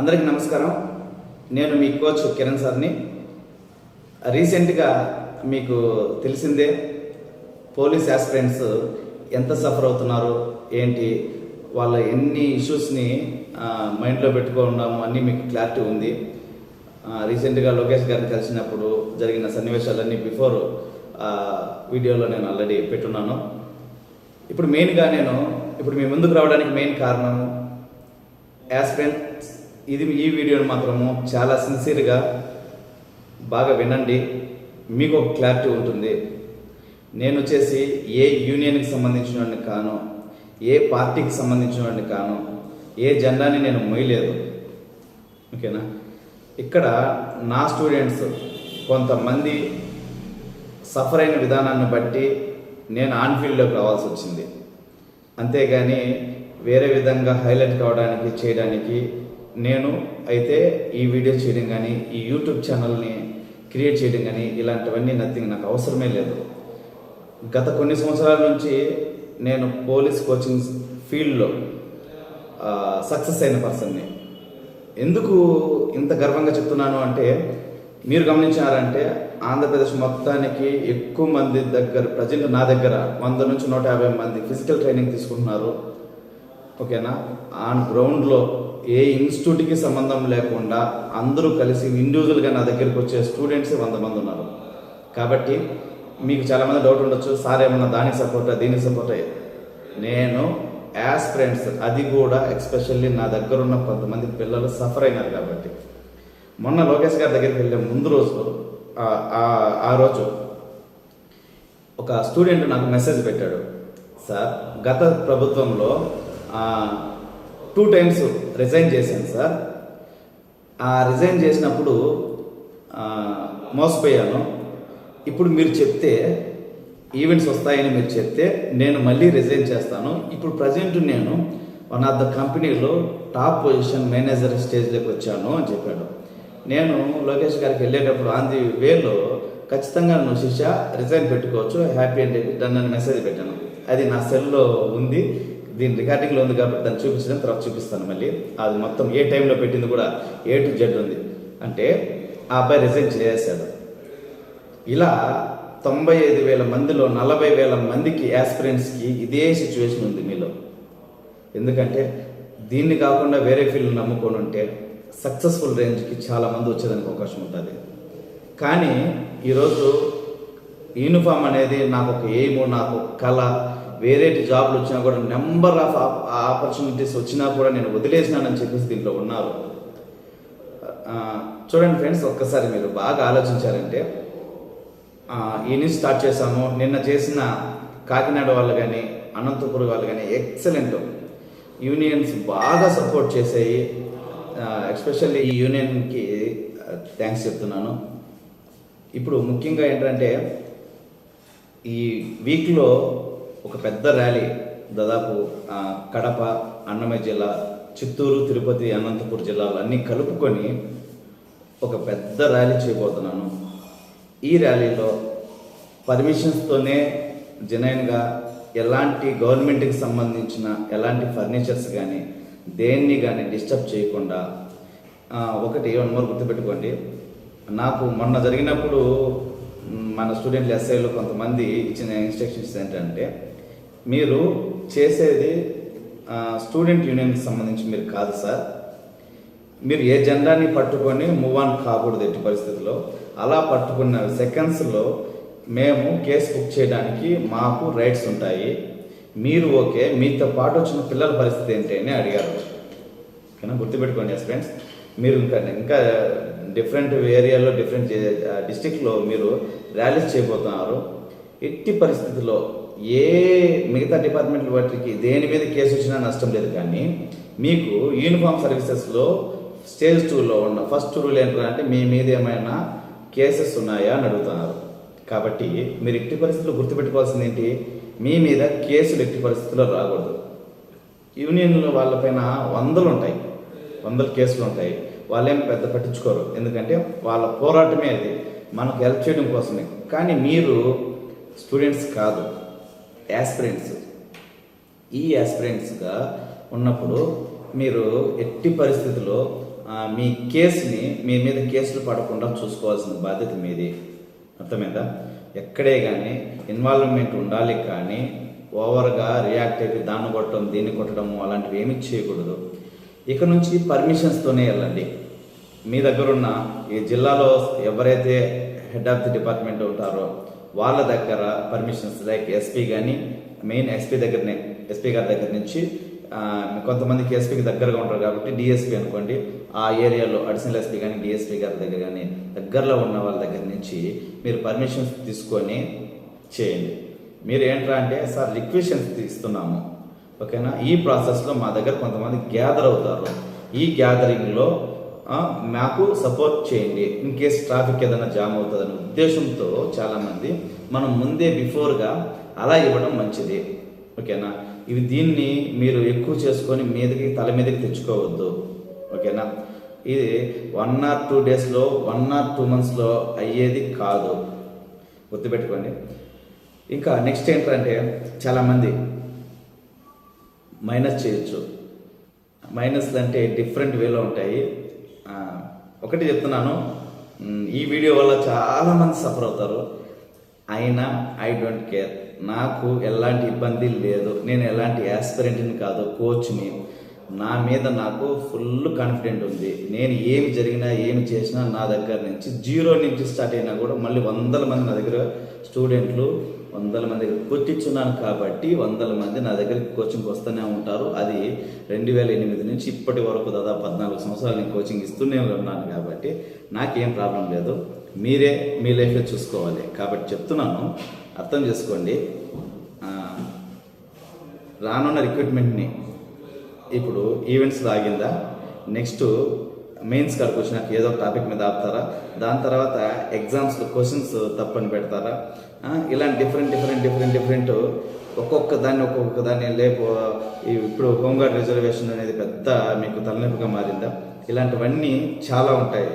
అందరికీ నమస్కారం. నేను మీ కోచ్ కిరణ్ సార్ని. రీసెంట్గా మీకు తెలిసిందే పోలీస్ ఆస్పిరెంట్స్ ఎంత సఫర్ అవుతున్నారు ఏంటి వాళ్ళ ఎన్ని ఇష్యూస్ని మైండ్లో పెట్టుకున్నాము అన్నీ మీకు క్లారిటీ ఉంది. రీసెంట్గా లోకేష్ గారిని కలిసినప్పుడు జరిగిన సన్నివేశాలన్నీ బిఫోర్ వీడియోలో నేను ఆల్రెడీ పెట్టున్నాను. ఇప్పుడు మెయిన్గా నేను ఇప్పుడు మీ ముందుకు రావడానికి మెయిన్ కారణం యాస్పిరెంట్స్ ఇది ఈ వీడియోని మాత్రము చాలా సిన్సియర్గా బాగా వినండి. మీకు ఒక క్లారిటీ ఉంటుంది. నేను వచ్చేసి ఏ యూనియన్కి సంబంధించిన వాడిని కాను ఏ పార్టీకి సంబంధించిన వాడిని కాను ఏ జెండాని నేను మొయ్యలేదు. ఓకేనా? ఇక్కడ నా స్టూడెంట్స్ కొంతమంది సఫర్ అయిన విధానాన్ని బట్టి నేను ఆన్ఫీల్డ్లోకి రావాల్సి వచ్చింది. అంతేగాని వేరే విధంగా హైలైట్ కావడానికి చేయడానికి నేను అయితే ఈ వీడియో చేయడం కానీ ఈ యూట్యూబ్ ఛానల్ని క్రియేట్ చేయడం కానీ ఇలాంటివన్నీ నథింగ్ నాకు అవసరమే లేదు. గత కొన్ని సంవత్సరాల నుంచి నేను పోలీస్ కోచింగ్ ఫీల్డ్లో సక్సెస్ అయిన పర్సన్ని. ఎందుకు ఇంత గర్వంగా చెప్తున్నాను అంటే మీరు గమనించారంటే ఆంధ్రప్రదేశ్ మొత్తానికి ఎక్కువ మంది దగ్గర ప్రజెంట్ నా దగ్గర వంద నుంచి నూట యాభై మంది ఫిజికల్ ట్రైనింగ్ తీసుకుంటున్నారు. ఓకేనా? ఆన్ గ్రౌండ్లో ఏ ఇన్స్టిట్యూట్కి సంబంధం లేకుండా అందరూ కలిసి ఇండివిజువల్గా నా దగ్గరికి వచ్చే స్టూడెంట్స్ వంద మంది ఉన్నారు. కాబట్టి మీకు చాలామంది డౌట్ ఉండొచ్చు సార్ ఏమన్నా దానికి సపోర్ట్ దీనికి సపోర్ట్ నేను యాజ్ ఫ్రెండ్స్ అది కూడా ఎక్స్పెషల్లీ నా దగ్గర ఉన్న కొంతమంది పిల్లలు సఫర్ అయినారు కాబట్టి. మొన్న లోకేష్ గారి దగ్గరికి వెళ్ళే ముందు రోజు ఆ రోజు ఒక స్టూడెంట్ నాకు మెసేజ్ పెట్టాడు. సార్ గత ప్రభుత్వంలో టూ టైమ్స్ రిజైన్ చేశాను సార్ ఆ రిజైన్ చేసినప్పుడు మోసపోయాను. ఇప్పుడు మీరు చెప్తే ఈవెంట్స్ వస్తాయని మీరు చెప్తే నేను మళ్ళీ రిజైన్ చేస్తాను. ఇప్పుడు ప్రజెంట్ నేను వన్ ఆఫ్ ద కంపెనీలో టాప్ పొజిషన్ మేనేజర్ స్టేజ్లోకి వచ్చాను అని చెప్పాడు. నేను లోకేష్ గారికి వెళ్ళేటప్పుడు ఆన్ ది వేలో ఖచ్చితంగా నువ్వు శిష్య రిజైన్ పెట్టుకోవచ్చు హ్యాపీ అండ్ డన్ అని మెసేజ్ పెట్టాను. అది నా సెల్లో ఉంది. దీని రికార్డింగ్లో ఉంది కాబట్టి దాన్ని చూపించడం తర్వాత చూపిస్తాను మళ్ళీ. అది మొత్తం ఏ టైంలో పెట్టింది కూడా ఏ టు జెడ్ ఉంది. అంటే ఆ అబ్బాయి రిజైన్ చేసేసాడు. ఇలా తొంభై ఐదు వేల మందిలో నలభై వేల మందికి యాస్పిరెంట్స్కి ఇదే సిచ్యువేషన్ ఉంది మీలో. ఎందుకంటే దీన్ని కాకుండా వేరే ఫీల్డ్ నమ్ముకొని ఉంటే సక్సెస్ఫుల్ రేంజ్కి చాలా మంది వచ్చేదానికి అవకాశం ఉంటుంది. కానీ ఈరోజు యూనిఫామ్ అనేది నాకు ఒక ఎయిమ్ నాకు ఒక కళ వేరే జాబ్లు వచ్చినా కూడా నెంబర్ ఆఫ్ ఆపర్చునిటీస్ వచ్చినా కూడా నేను వదిలేసినానని చెప్పేసి దీంట్లో ఉన్నారు. చూడండి ఫ్రెండ్స్ ఒక్కసారి మీరు బాగా ఆలోచించారంటే ఈ నుంచి స్టార్ట్ చేశాము. నిన్న చేసిన కాకినాడ వాళ్ళు కానీ అనంతపురం వాళ్ళు కానీ ఎక్సలెంట్. యూనియన్స్ బాగా సపోర్ట్ చేసాయి ఎస్పెషల్లీ ఈ యూనియన్కి థ్యాంక్స్ చెప్తున్నాను. ఇప్పుడు ముఖ్యంగా ఏంటంటే ఈ వీక్లో ఒక పెద్ద ర్యాలీ దాదాపు కడప అన్నమయ్య జిల్లా చిత్తూరు తిరుపతి అనంతపురం జిల్లాలు అన్నీ కలుపుకొని ఒక పెద్ద ర్యాలీ చేయబోతున్నాను. ఈ ర్యాలీలో పర్మిషన్స్తోనే జనైన్గా ఎలాంటి గవర్నమెంట్కి సంబంధించిన ఎలాంటి ఫర్నిచర్స్ కానీ దేన్ని కానీ డిస్టర్బ్ చేయకుండా ఒకటి వన్ మోర్ గుర్తుపెట్టుకోండి. నాకు మొన్న జరిగినప్పుడు మన స్టూడెంట్లు ఎస్ఐలో కొంతమంది ఇచ్చిన ఇన్స్ట్రక్షన్స్ ఏంటంటే మీరు చేసేది స్టూడెంట్ యూనియన్కి సంబంధించి మీరు కాదు సార్. మీరు ఏ జెండాని పట్టుకొని మూవ్ ఆన్ కాకూడదు ఎట్టి పరిస్థితుల్లో. అలా పట్టుకున్న సెకండ్స్లో మేము కేసు బుక్ చేయడానికి మాకు రైట్స్ ఉంటాయి. మీరు ఓకే మీతో పాటు వచ్చిన పిల్లల పరిస్థితి ఏంటి అని అడిగారు. ఓకేనా? గుర్తుపెట్టుకోండి ఎస్ ఫ్రెండ్స్ మీరు ఇంకా ఇంకా డిఫరెంట్ ఏరియాలో డిఫరెంట్ డిస్టిక్లో మీరు ర్యాలీస్ చేయబోతున్నారు. ఎట్టి పరిస్థితుల్లో ఏ మిగతా డిపార్ట్మెంట్ వాటికి దేని మీద కేసు వచ్చినా నష్టం లేదు కానీ మీకు యూనిఫామ్ సర్వీసెస్లో స్టేజ్ టూలో ఉన్న ఫస్ట్ రూల్ ఏంటంటే మీ మీద ఏమైనా కేసెస్ ఉన్నాయా అని అడుగుతున్నారు. కాబట్టి మీరు ఎట్టి పరిస్థితుల్లో గుర్తుపెట్టుకోవాల్సింది ఏంటి? మీ మీద కేసులు ఎట్టి పరిస్థితుల్లో రాకూడదు. యూనియన్ల వాళ్ళపైన వందలు ఉంటాయి. వందల కేసులు ఉంటాయి. వాళ్ళేం పెద్ద పట్టించుకోరు. ఎందుకంటే వాళ్ళ పోరాటమే అది. మనకు హెల్ప్ చేయడం కోసమే. కానీ మీరు స్టూడెంట్స్ కాదు. యాస్పిరెంట్స్ ఈ యాస్పిరెంట్స్గా ఉన్నప్పుడు మీరు ఎట్టి పరిస్థితుల్లో మీ కేసుని మీ మీద కేసులు పడకుండా చూసుకోవాల్సిన బాధ్యత మీది. అర్థమైందా? ఎక్కడే కానీ ఇన్వాల్వ్మెంట్ ఉండాలి కానీ ఓవర్గా రియాక్ట్ అయిపోయి దాన్ని కొట్టడం దీన్ని కొట్టడము అలాంటివి ఏమీ చేయకూడదు. ఇక నుంచి పర్మిషన్స్తోనే వెళ్ళండి. మీ దగ్గర ఉన్న ఈ జిల్లాలో ఎవరైతే హెడ్ ఆఫ్ ది డిపార్ట్మెంట్ ఉంటారో వాళ్ళ దగ్గర పర్మిషన్స్ లైక్ ఎస్పీ కానీ మెయిన్ ఎస్పీ దగ్గరనే ఎస్పీ గారి దగ్గర నుంచి కొంతమందికి ఎస్పీకి దగ్గరగా ఉంటారు కాబట్టి డిఎస్పీ అనుకోండి ఆ ఏరియాలో అడిషనల్ ఎస్పీ కానీ డిఎస్పీ గారి దగ్గర కానీ దగ్గరలో ఉన్న వాళ్ళ దగ్గర నుంచి మీరు పర్మిషన్స్ తీసుకొని చేయండి. మీరు ఏంట్రా అంటే సార్ రిక్వెషన్స్ ఇస్తున్నాము ఓకేనా? ఈ ప్రాసెస్లో మా దగ్గర కొంతమంది గ్యాదర్ అవుతారు. ఈ గ్యాదరింగ్లో మాకు సపోర్ట్ చేయండి. ఇన్ కేస్ ట్రాఫిక్ ఏదైనా జామ్ అవుతుందనే ఉద్దేశంతో చాలామంది మనం ముందే బిఫోర్గా అలా ఇవ్వడం మంచిది. ఓకేనా? ఇవి దీన్ని మీరు ఎక్కువ చేసుకొని మీదకి తల మీదకి తెచ్చుకోవద్దు. ఓకేనా? ఇది వన్ ఆర్ టూ డేస్లో వన్ ఆర్ టూ మంత్స్లో అయ్యేది కాదు. గుర్తుపెట్టుకోండి. ఇంకా నెక్స్ట్ ఏంటంటే చాలామంది మైనస్ చేయొచ్చు. మైనస్లు అంటే డిఫరెంట్ వేలో ఉంటాయి. ఒకటి చెప్తున్నాను. ఈ వీడియో వల్ల చాలామంది సఫర్ అవుతారు. అయినా ఐ డోంట్ కేర్. నాకు ఎలాంటి ఇబ్బంది లేదు. నేను ఎలాంటి యాస్పిరెంట్ని కాదు కోచ్ని. నా మీద నాకు ఫుల్ కాన్ఫిడెంట్ ఉంది. నేను ఏమి జరిగినా ఏమి చేసినా నా దగ్గర నుంచి జీరో నుంచి స్టార్ట్ అయినా కూడా మళ్ళీ వందల మంది నా దగ్గర స్టూడెంట్లు వందల మంది దగ్గర కొట్టించున్నాను కాబట్టి వందల మంది నా దగ్గరికి కోచింగ్ వస్తూనే ఉంటారు. అది రెండు వేల ఎనిమిది నుంచి ఇప్పటి వరకు దాదాపు పద్నాలుగు సంవత్సరాలు నేను కోచింగ్ ఇస్తూనే ఉన్నాను కాబట్టి నాకేం ప్రాబ్లం లేదు. మీరే మీ లైఫ్లో చూసుకోవాలి. కాబట్టి చెప్తున్నాను అర్థం చేసుకోండి. రానున్న రిక్రూట్మెంట్ని ఇప్పుడు ఈవెంట్స్ ఆగిందా నెక్స్ట్ మెయిన్స్ కాడికి వచ్చినాక ఏదో ఒక టాపిక్ మీద ఆపుతారా? దాని తర్వాత ఎగ్జామ్స్లో క్వశ్చన్స్ తప్పని పెడతారా? ఇలాంటి డిఫరెంట్ డిఫరెంట్ డిఫరెంట్ డిఫరెంట్ ఒక్కొక్క దాన్ని ఒక్కొక్క దాన్ని లేపు ఇప్పుడు హోంగార్డ్ రిజర్వేషన్ అనేది పెద్ద మీకు తలనొప్పిగా మారిందా? ఇలాంటివన్నీ చాలా ఉంటాయి.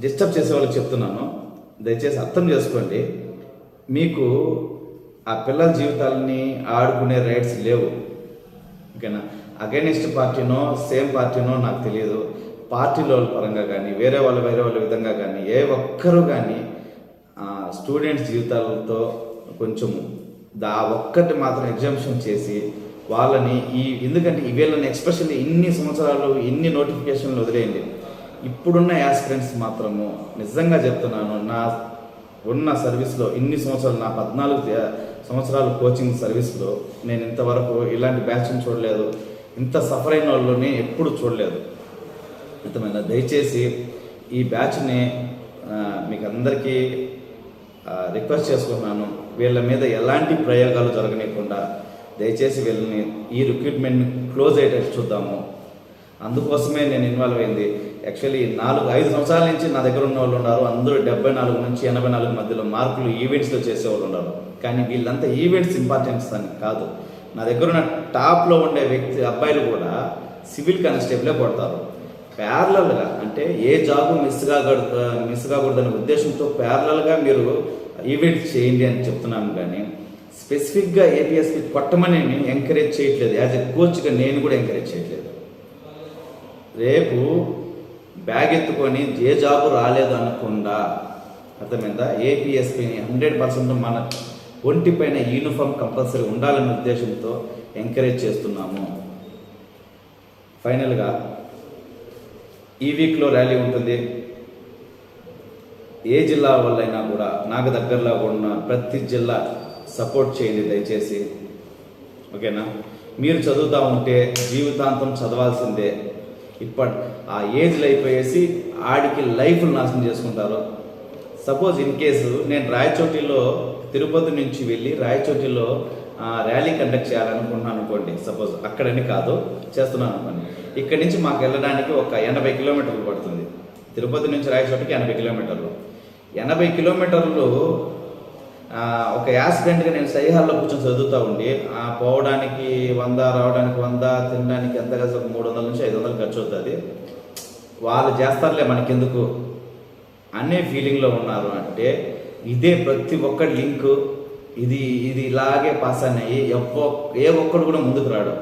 డిస్టర్బ్ చేసే వాళ్ళకి చెప్తున్నాను. దయచేసి అర్థం చేసుకోండి. మీకు ఆ పిల్లల జీవితాలని ఆడుకునే రైట్స్ లేవు. ఓకేనా? అగైనిస్ట్ పార్టీనో సేమ్ పార్టీనో నాకు తెలియదు. పార్టీల పరంగా కానీ వేరే వాళ్ళు వేరే వాళ్ళ విధంగా కానీ ఏ ఒక్కరు కానీ స్టూడెంట్స్ జీవితాలతో కొంచెం దా ఒక్కటి మాత్రం ఎగ్జామ్షన్ చేసి వాళ్ళని ఈ ఎందుకంటే ఈ వీళ్ళని ఎక్స్పెషల్లీ ఇన్ని సంవత్సరాలు ఇన్ని నోటిఫికేషన్లు వదిలేయండి. ఇప్పుడున్న యాస్పిరెంట్స్ మాత్రము నిజంగా చెప్తున్నాను నా ఉన్న సర్వీస్లో ఇన్ని సంవత్సరాలు నా పద్నాలుగు సంవత్సరాలు కోచింగ్ సర్వీస్లో నేను ఇంతవరకు ఇలాంటి బ్యాచ్ని చూడలేదు. ఇంత సఫర్ అయిన వాళ్ళని ఎప్పుడు చూడలేదు. అర్థమైందా? దయచేసి ఈ బ్యాచ్ని మీకు అందరికీ రిక్వెస్ట్ చేసుకున్నాను వీళ్ళ మీద ఎలాంటి ప్రయోగాలు జరగనీయకుండా దయచేసి వీళ్ళని ఈ రిక్రూట్మెంట్ని క్లోజ్ అయ్యేటట్టు చూద్దాము. అందుకోసమే నేను ఇన్వాల్వ్ అయింది. యాక్చువల్లీ నాలుగు ఐదు సంవత్సరాల నుంచి నా దగ్గర ఉన్న వాళ్ళు ఉన్నారు. అందరూ డెబ్బై నాలుగు నుంచి ఎనభై నాలుగు మధ్యలో మార్కులు ఈవెంట్స్లో చేసేవాళ్ళు ఉన్నారు. కానీ వీళ్ళంతా ఈవెంట్స్ ఇంపార్టెన్స్ అని కాదు. నా దగ్గర ఉన్న టాప్లో ఉండే వ్యక్తి అబ్బాయిలు కూడా సివిల్ కానిస్టేబులే కొడతారు. ప్యారలల్గా అంటే ఏ జాబు మిస్ కాకూడదు మిస్ కాకూడదనే ఉద్దేశంతో ప్యారలల్గా మీరు ఈవెంట్ చేయండి అని చెప్తున్నాను కానీ స్పెసిఫిక్గా ఏపీఎస్పీ కొట్టమని నేను ఎంకరేజ్ చేయట్లేదు. యాజ్ ఎ కోచ్గా నేను కూడా ఎంకరేజ్ చేయట్లేదు. రేపు బ్యాగ్ ఎత్తుకొని ఏ జాబు రాలేదు అనకుండా అర్థమైందా? ఏపీఎస్పీని హండ్రెడ్ పర్సెంట్ మన ఒంటిపైన యూనిఫామ్ కంపల్సరీ ఉండాలనే ఉద్దేశంతో ఎంకరేజ్ చేస్తున్నాము. ఫైనల్గా ఈ వీక్లో ర్యాలీ ఉంటుంది. ఏ జిల్లా వల్లైనా కూడా నాకు దగ్గరలో ఉన్న ప్రతి జిల్లా సపోర్ట్ చేయండి దయచేసి. ఓకేనా? మీరు చదువుతూ ఉంటే జీవితాంతం చదవాల్సిందే. ఇప్పటి ఆ ఏజ్లో అయిపోయేసి ఆడికి లైఫ్ నాశనం చేసుకుంటారు. సపోజ్ ఇన్ కేసు నేను రాయచోటిలో తిరుపతి నుంచి వెళ్ళి రాయచోటిలో ర్యాలీ కండక్ట్ చేయాలనుకుంటున్నాను అనుకోండి. సపోజ్ అక్కడని కాదు చేస్తున్నాను అనుకోండి. ఇక్కడి నుంచి మాకు వెళ్ళడానికి ఒక ఎనభై కిలోమీటర్లు పడుతుంది. తిరుపతి నుంచి రాయచోటికి ఎనభై కిలోమీటర్లు. ఎనభై కిలోమీటర్లు ఒక యాక్సిడెంట్గా నేను సైహాల్లో కూర్చొని చదువుతూ ఉండి పోవడానికి వంద రావడానికి వంద తినడానికి ఎంత కలిసి ఒక మూడు వందల నుంచి ఐదు వందలు ఖర్చు అవుతుంది. వాళ్ళు చేస్తారులే మనకెందుకు? అనే ఫీలింగ్లో ఉన్నారు అంటే ఇదే ప్రతి ఒక్క లింక్. ఇది ఇది ఇలాగే పాస్ అయ్యి ఎవ్వ ఏ ఒక్కడు కూడా ముందుకు రాడు.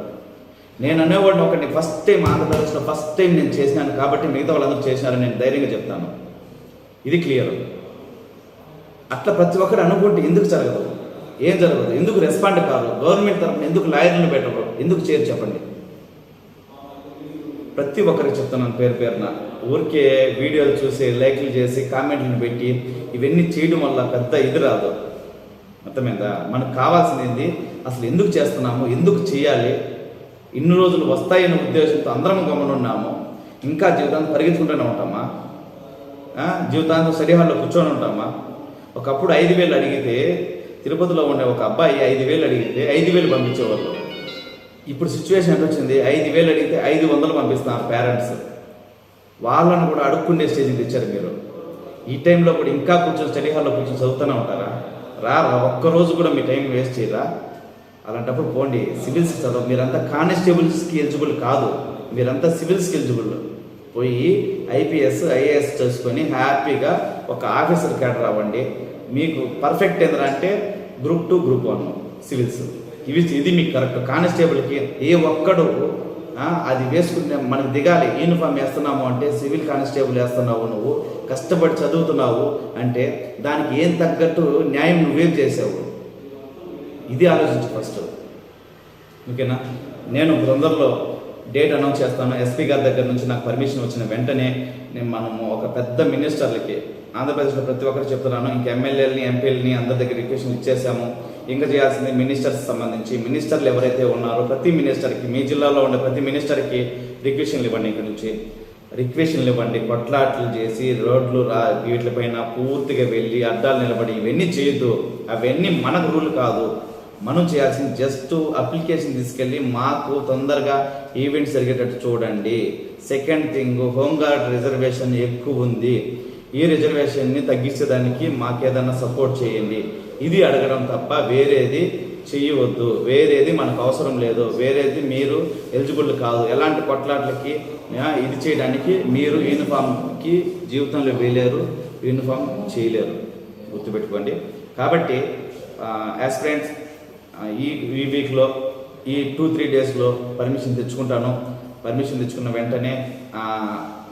నేను అనేవాడిని ఒకటి ఫస్ట్ టైం ఆంధ్రప్రదేశ్లో ఫస్ట్ టైం నేను చేసినాను కాబట్టి మిగతా వాళ్ళందరూ చేసినారని నేను ధైర్యంగా చెప్తాను. ఇది క్లియర్ అట్లా ప్రతి ఒక్కరు అనుకుంటే ఎందుకు జరగదు? ఏం జరగదు? ఎందుకు రెస్పాండ్ కాదు? గవర్నమెంట్ తరఫున ఎందుకు లాయర్లను పెట్టరు ఎందుకు చేరు చెప్పండి? ప్రతి ఒక్కరికి చెప్తున్నాను పేరు పేరున. ఊరికే వీడియోలు చూసి లైక్లు చేసి కామెంట్లు పెట్టి ఇవన్నీ చేయడం వల్ల పెద్ద ఇది రాదు. అర్థమైందా? మనకు కావాల్సింది ఏంది? అసలు ఎందుకు చేస్తున్నాము? ఎందుకు చేయాలి? ఇన్ని రోజులు వస్తాయనే ఉద్దేశంతో అందరం గమనున్నాము ఇంకా జీవితాంతం పరిగెత్తుకుంటూనే ఉంటామా? ఆ, జీవితాంతం సరిహాల్లో కూర్చొని ఉంటామా? ఒకప్పుడు ఐదు వేలు అడిగితే తిరుపతిలో ఉండే ఒక అబ్బాయి ఐదు వేలు అడిగితే ఐదు వేలు పంపించేవాళ్ళు. ఇప్పుడు సిచ్యువేషన్ ఎంత వచ్చింది? ఐదు వేలు అడిగితే ఐదు వందలు పంపిస్తున్నారు పేరెంట్స్ వాళ్ళని కూడా అడుక్కునే స్టేజ్కి తెచ్చారు మీరు. ఈ టైంలో కూడా ఇంకా కూర్చొని స్టడీ హాల్లో కూర్చొని చదువుతూనే ఉంటారా? రారా? ఒక్కరోజు కూడా మీ టైం వేస్ట్ చేయరా? అలాంటప్పుడు పోండి. సివిల్స్ చదవ. మీరంతా కానిస్టేబుల్స్కి ఎలిజిబుల్ కాదు. మీరంతా సివిల్స్కి ఎలిజిబుల్ పోయి ఐపీఎస్ ఐఏఎస్ చేసుకొని హ్యాపీగా ఒక ఆఫీసర్ క్యాడర్ అవ్వండి మీకు పర్ఫెక్ట్ ఏంద్రా group two group one civils ఇవి ఇది మీకు కరెక్ట్ కానిస్టేబుల్కి ఏ ఒక్కడు అది వేసుకునే మనకు దిగాలి. యూనిఫామ్ వేస్తున్నాము అంటే సివిల్ కానిస్టేబుల్ వేస్తున్నావు నువ్వు కష్టపడి చదువుతున్నావు అంటే దానికి ఏం తగ్గట్టు న్యాయం నువ్వేం చేసావు. ఇది ఆలోచించు ఫస్ట్ ఓకేనా? నేను తొందరలో డేట్ అనౌన్స్ చేస్తాను. ఎస్పీ గారి దగ్గర నుంచి నాకు పర్మిషన్ వచ్చిన వెంటనే నేను మనము ఒక పెద్ద మినిస్టర్లకి ఆంధ్రప్రదేశ్లో ప్రతి ఒక్కరు చెప్తున్నాను. ఇంక ఎమ్మెల్యేలని ఎంపీలని అందరి దగ్గర రిక్వెషన్ ఇచ్చేసాము. ఇంకా చేయాల్సింది మినిస్టర్స్ సంబంధించి. మినిస్టర్లు ఎవరైతే ఉన్నారో ప్రతి మినిస్టర్కి మీ జిల్లాలో ఉండే ప్రతి మినిస్టర్కి రిక్వెషన్లు ఇవ్వండి ఇక్కడ నుంచి. రిక్వెషన్లు ఇవ్వండి కొట్లాట్లు చేసి రోడ్లు రా వీటిపైన పూర్తిగా వెళ్ళి అడ్డాలు నిలబడి ఇవన్నీ చేయొద్దు. అవన్నీ మనకు రూల్ కాదు. మనం చేయాల్సింది జస్ట్ అప్లికేషన్ తీసుకెళ్ళి మాకు తొందరగా ఈవెంట్ జరిగేటట్టు చూడండి. సెకండ్ థింగ్ హోంగార్డ్ రిజర్వేషన్ ఎక్కువ ఉంది. ఈ రిజర్వేషన్ని తగ్గించడానికి మాకు ఏదైనా సపోర్ట్ చేయండి. ఇది అడగడం తప్ప వేరేది చేయవద్దు వేరేది మనకు అవసరం లేదు. వేరేది మీరు ఎలిజిబుల్ కాదు. ఎలాంటి కొట్లాట్లకి ఇది చేయడానికి మీరు యూనిఫామ్కి జీవితంలో వేయలేరు యూనిఫామ్ చేయలేరు. గుర్తుపెట్టుకోండి. కాబట్టి యాస్పిరెంట్స్ ఈ ఈ వీక్లో ఈ టూ త్రీ డేస్లో పర్మిషన్ తెచ్చుకుంటాను. పర్మిషన్ తెచ్చుకున్న వెంటనే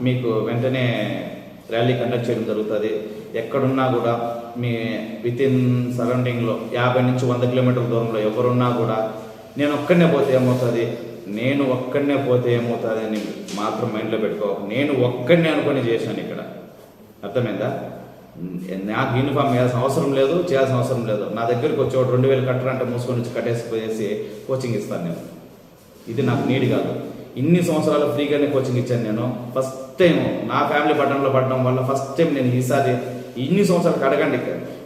మీకు వెంటనే ర్యాలీ కండక్ట్ చేయడం జరుగుతుంది. ఎక్కడున్నా కూడా మీ విత్ ఇన్ సరౌండింగ్లో యాభై నుంచి వంద కిలోమీటర్ల దూరంలో ఎవరున్నా కూడా నేను ఒక్కడనే పోతే ఏమవుతుంది? నేను ఒక్కడనే పోతే ఏమవుతుంది అని మాత్రం మైండ్లో పెట్టుకో. నేను ఒక్కడనే అనుకొని చేశాను ఇక్కడ. అర్థమైందా? నాకు యూనిఫామ్ వేయాల్సిన అవసరం లేదు చేయాల్సిన అవసరం లేదు. నా దగ్గరికి వచ్చేవాడు రెండు వేలు కట్టరంటే మూసుకొని వచ్చి కట్టేసి కోచింగ్ ఇస్తాను నేను. ఇది నాకు నీడ్ కాదు. ఇన్ని సంవత్సరాలు ఫ్రీగానే కోచింగ్ ఇచ్చాను నేను. ఫస్ట్ టైం నా ఫ్యామిలీ పట్టణంలో పడడం వల్ల ఫస్ట్ టైం నేను ఈసారి ఇన్ని సంవత్సరాలకు అడగండి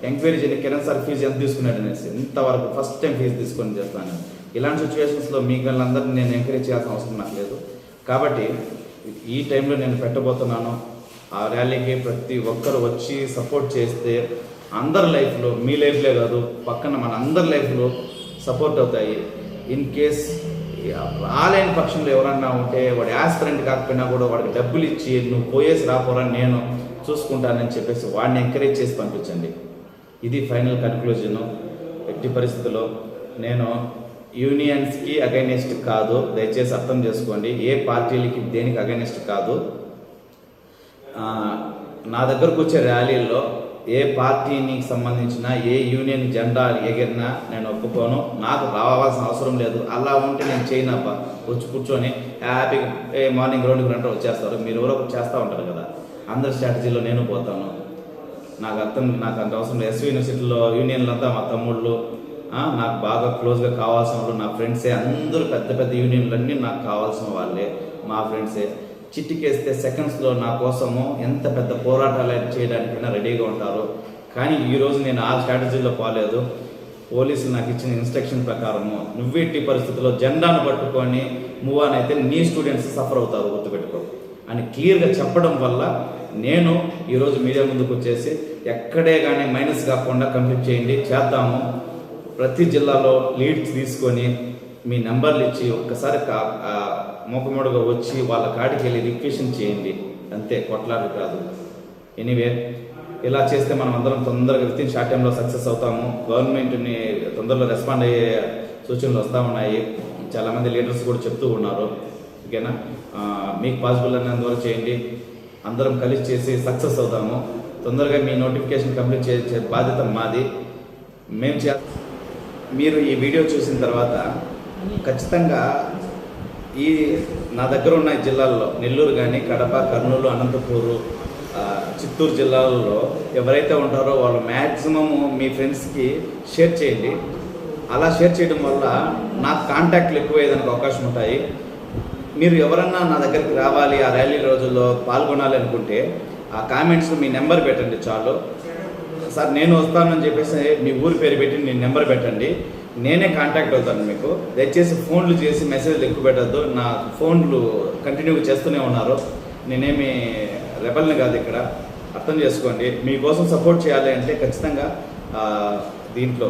ఎంక్వైరీ చేయండి కిరణ్ సార్ ఫీజు ఎంత తీసుకున్నాడు? అనేసి. ఇంతవరకు ఫస్ట్ టైం ఫీజు తీసుకొని చేస్తాను. ఇలాంటి సిచ్యువేషన్స్లో మీ వాళ్ళందరినీ నేను ఎంకరేజ్ చేయాల్సిన అవసరం నాకు లేదు. కాబట్టి ఈ టైంలో నేను పెట్టబోతున్నాను. ఆ ర్యాలీకి ప్రతి ఒక్కరు వచ్చి సపోర్ట్ చేస్తే అందరి లైఫ్లో మీ లైఫ్లే కాదు పక్కన మన అందరి లైఫ్లో సపోర్ట్ అవుతాయి. ఇన్ కేస్ రాలేని పక్షంలో ఎవరన్నా ఉంటే వాడు యాస్పిరెంట్ కాకపోయినా కూడా వాడికి డబ్బులు ఇచ్చి నువ్వు పోయేసి రాపోరా నేను చూసుకుంటానని చెప్పేసి వాడిని ఎంకరేజ్ చేసి పంపించండి. ఇది ఫైనల్ కన్క్లూజన్ ఎట్టి పరిస్థితుల్లో నేను యూనియన్స్కి అగైనెస్ట్ కాదు. దయచేసి అర్థం చేసుకోండి. ఏ పార్టీలకి దేనికి అగైనెస్ట్ కాదు. నా దగ్గరకు వచ్చే ర్యాలీల్లో ఏ పార్టీని సంబంధించిన ఏ యూనియన్ జెండా ఎగిరినా నేను ఒప్పుకోను. నాకు రావాల్సిన అవసరం లేదు. అలా ఉంటే నేను చేయనబ్బా వచ్చి కూర్చొని హ్యాపీగా ఏ మార్నింగ్ గ్రౌండ్కి రంటే వచ్చేస్తారు. మీరు ఎవరో చేస్తూ ఉంటారు కదా. అందరి స్ట్రాటజీలో నేను పోతాను. నాకు అర్థం నాకు అంత అవసరం లేదు. ఎస్వి యూనివర్సిటీలో యూనియన్లు అంతా మా తమ్ముళ్ళు నాకు బాగా క్లోజ్గా కావాల్సిన వాళ్ళు నా ఫ్రెండ్సే. అందరూ పెద్ద పెద్ద యూనియన్లన్నీ నాకు కావాల్సిన వాళ్ళే మా ఫ్రెండ్సే. చిట్టికేస్తే సెకండ్స్లో నా కోసము ఎంత పెద్ద పోరాటాలు చేయడానికైనా రెడీగా ఉంటారు. కానీ ఈరోజు నేను ఆ స్ట్రాటజీలో పోలేదు. పోలీసులు నాకు ఇచ్చిన ఇన్స్ట్రక్షన్ ప్రకారము నువ్వెట్టి పరిస్థితుల్లో జెండాను పట్టుకొని మూవ్ ఆన్ అయితే నీ స్టూడెంట్స్ సఫర్ అవుతారు గుర్తుపెట్టుకో. అని క్లియర్గా చెప్పడం వల్ల నేను ఈరోజు మీడియా ముందుకు వచ్చేసి ఎక్కడే కానీ మైనస్ కాకుండా కంప్లీట్ చేయండి చేద్దాము. ప్రతి జిల్లాలో లీడ్స్ తీసుకొని మీ నెంబర్లు ఇచ్చి ఒక్కసారి కా- మూకముడుగా వచ్చి వాళ్ళ కాడికి వెళ్ళి రిక్వెషన్ చేయండి. అంతే కొట్లాడు కాదు. ఎనీవే ఇలా చేస్తే మనం అందరం తొందరగా విత్ ఇన్ షార్ట్ టైంలో సక్సెస్ అవుతాము. గవర్నమెంట్ని తొందరలో రెస్పాండ్ అయ్యే సూచనలు వస్తూ ఉన్నాయి చాలామంది లీడర్స్ కూడా చెప్తూ ఉన్నారు. ఓకేనా? మీకు పాసిబుల్ అయినందువరకు చేయండి. అందరం కలిసి చేసి సక్సెస్ అవుతాము. తొందరగా మీ నోటిఫికేషన్ కంప్లీట్ చేసే బాధ్యత మాది. మేము చే మీరు ఈ వీడియో చూసిన తర్వాత ఖచ్చితంగా ఈ నా దగ్గర ఉన్న జిల్లాల్లో నెల్లూరు కానీ కడప కర్నూలు అనంతపూరు చిత్తూరు జిల్లాల్లో ఎవరైతే ఉంటారో వాళ్ళు మ్యాక్సిమము మీ ఫ్రెండ్స్కి షేర్ చేయండి. అలా షేర్ చేయడం వల్ల నాకు కాంటాక్ట్లు ఎక్కువయ్యేదానికి అవకాశం ఉంటాయి. మీరు ఎవరన్నా నా దగ్గరికి రావాలి ఆ ర్యాలీ రోజుల్లో పాల్గొనాలి అనుకుంటే ఆ కామెంట్స్ మీ నెంబర్ పెట్టండి చాలు. సార్ నేను వస్తానని చెప్పేసి మీ ఊరి పేరు పెట్టి నేను నెంబర్ పెట్టండి. నేనే కాంటాక్ట్ అవుతాను మీకు. దయచేసి ఫోన్లు చేసి మెసేజ్లు ఎక్కువ పెట్టద్దు. నా ఫోన్లు కంటిన్యూగా చేస్తూనే ఉన్నారు. నేనేమి రెబల్ని కాదు ఇక్కడ. అర్థం చేసుకోండి. మీకోసం సపోర్ట్ చేయాలి అంటే ఖచ్చితంగా దీంట్లో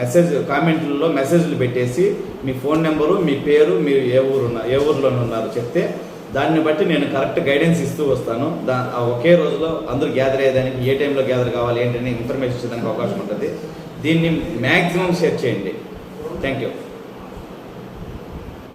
మెసేజ్ కామెంట్లలో మెసేజ్లు పెట్టేసి మీ ఫోన్ నెంబరు మీ పేరు మీరు ఏ ఊరు ఉన్నారు ఏ ఊర్లో ఉన్నారు చెప్తే దాన్ని బట్టి నేను కరెక్ట్ గైడెన్స్ ఇస్తూ వస్తాను. దా ఒకే రోజులో అందరూ గ్యాదర్ అయ్యేదానికి ఏ టైంలో గ్యాదర్ కావాలి ఏంటని ఇన్ఫర్మేషన్ ఇచ్చేదానికి అవకాశం ఉంటుంది. దీన్ని మ్యాక్సిమం షేర్ చేయండి. Thank you